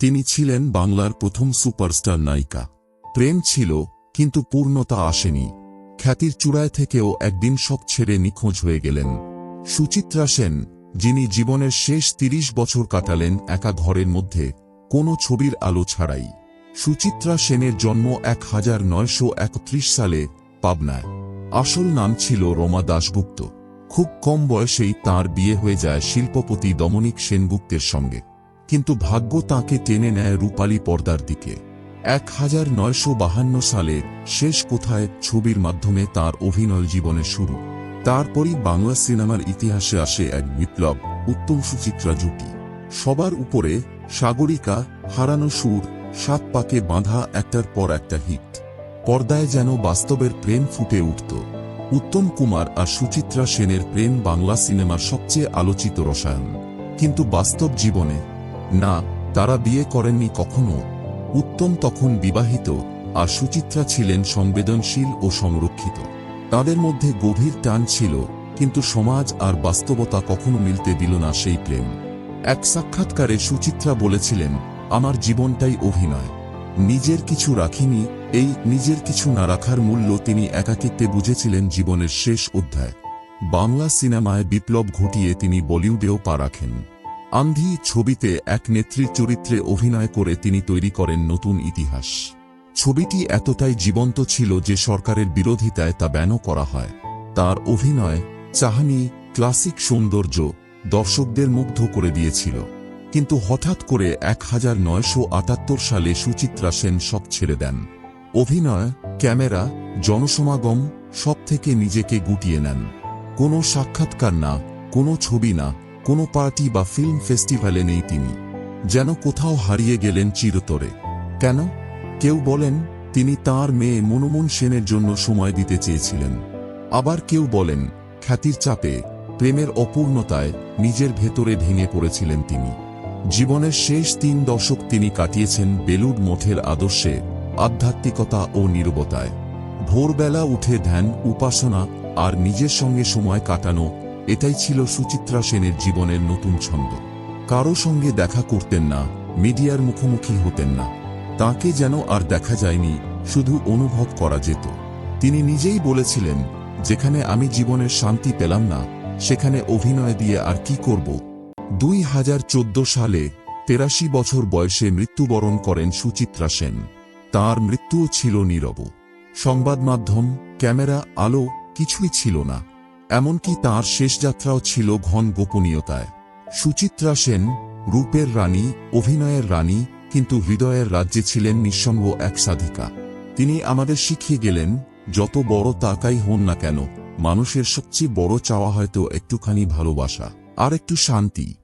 তিনি ছিলেন বাংলার প্রথম সুপারস্টার নায়িকা। প্রেম ছিল, কিন্তু পূর্ণতা আসেনি। খ্যাতির চূড়ায় থেকেও একদিন সব ছেড়ে নিখোঁজ হয়ে গেলেন। সুচিত্রা সেন, যিনি জীবনের শেষ তিরিশ বছর কাটালেন একা ঘরের মধ্যে, কোনো ছবির আলো ছাড়াই। সুচিত্রা সেনের জন্ম এক হাজার নয়শো একত্রিশ সালে পাবনায়। আসল নাম ছিল রমা দাশগুপ্ত। খুব কম বয়সেই তার বিয়ে হয়ে যায় শিল্পপতি দমনিক সেনগুপ্তের সঙ্গে। কিন্তু ভাগ্য তাকে টেনে নেয় রূপালী পর্দার দিকে। এক হাজার নয়শো বাহান্ন সালে শেষ কোথায় ছবির মাধ্যমে তার অভিনয় জীবনের শুরু। তারপরই বাংলা সিনেমার ইতিহাসে আসে এক বিপ্লব উত্তম সুচিত্রা জুটি। সবার উপরে সাগরিকা, হারানো সুর, সাত পাকে বাঁধা একটার পর একটা হিট। পর্দায় যেন বাস্তবের প্রেম ফুটে উঠত। উত্তম কুমার আর সুচিত্রা সেনের প্রেম বাংলা সিনেমার সবচেয়ে আলোচিত রসায়ন। কিন্তু বাস্তব জীবনে না, তারা বিয়ে করেননি কখনো। উত্তম তখন বিবাহিত আর সুচিত্রা ছিলেন সংবেদনশীল ও সংরক্ষিত। তাদের মধ্যে গভীর টান ছিল, কিন্তু সমাজ আর বাস্তবতা কখনো মিলতে দিল না সেই প্রেম। এক সাক্ষাৎকারে সুচিত্রা বলেছিলেন, আমার জীবনটাই অভিনয়। নিজের কিছু রাখিনি, এই নিজের কিছু না রাখার মূল্য তিনি একাকিত্বে বুঝেছিলেন জীবনের শেষ অধ্যায়। বাংলা সিনেমায় বিপ্লব ঘটিয়ে তিনি বলিউডেও পা রাখেন। আন্ধি ছবিতে এক নেত্রীর চরিত্রে অভিনয় করে তিনি তৈরি করেন নতুন ইতিহাস। ছবিটি এতটাই জীবন্ত ছিল যে সরকারের বিরোধিতায় তা ব্যানও করা হয়। তার অভিনয় চাহানি, ক্লাসিক সৌন্দর্য দর্শকদের মুগ্ধ করে দিয়েছিল। কিন্তু হঠাৎ করে এক হাজার নয়শো আটাত্তর সালে সুচিত্রা সেন সব ছেড়ে দেন। অভিনয়, ক্যামেরা, জনসমাগম সব থেকে নিজেকে গুটিয়ে নেন। কোনো সাক্ষাৎকার না, কোনো ছবি না কোনো পার্টি বা ফিল্ম ফেস্টিভ্যালে নেই তিনি। যেন কোথাও হারিয়ে গেলেন চিরতরে। কেন? কেউ বলেন, তিনি তার মেয়ে মনমোহন সেনের জন্য সময় দিতে চেয়েছিলেন। আবার কেউ বলেন, খ্যাতির চাপে, প্রেমের অপূর্ণতায় নিজের ভেতরে ভেঙে পড়েছিলেন তিনি। জীবনের শেষ তিন দশক তিনি কাটিয়েছেন বেলুড মঠের আদর্শে, আধ্যাত্মিকতা ও নিরবতায়। ভোরবেলা উঠে ধ্যান, উপাসনা আর নিজের সঙ্গে সময় কাটানো এটাই ছিল সুচিত্রা সেনের জীবনের নতুন ছন্দ। কারও সঙ্গে দেখা করতেন না, মিডিয়ার মুখোমুখি হতেন না। তাকে যেন আর দেখা যায়নি, শুধু অনুভব করা যেত। তিনি নিজেই বলেছিলেন, যেখানে আমি জীবনের শান্তি পেলাম না, সেখানে অভিনয় দিয়ে আর কি করব? দুই হাজার চোদ্দ সালে তেরাশি বছর বয়সে মৃত্যুবরণ করেন সুচিত্রা সেন। তার মৃত্যুও ছিল নীরব। সংবাদ মাধ্যম, ক্যামেরা, আলো কিছুই ছিল না। এমনকি তার শেষযাত্রাও ছিল ঘন গোপনীয়তায়। সুচিত্রা সেন, রূপের রানী, অভিনয়ের রানী, কিন্তু হৃদয়ের রাজ্যে ছিলেন নিঃসঙ্গ এক সাধিকা। তিনি আমাদের শিখিয়ে গেলেন, যত বড় তাকাই হন না কেন, মানুষের সবচেয়ে বড় চাওয়া হয়তো একটুখানি ভালোবাসা, আর একটু শান্তি।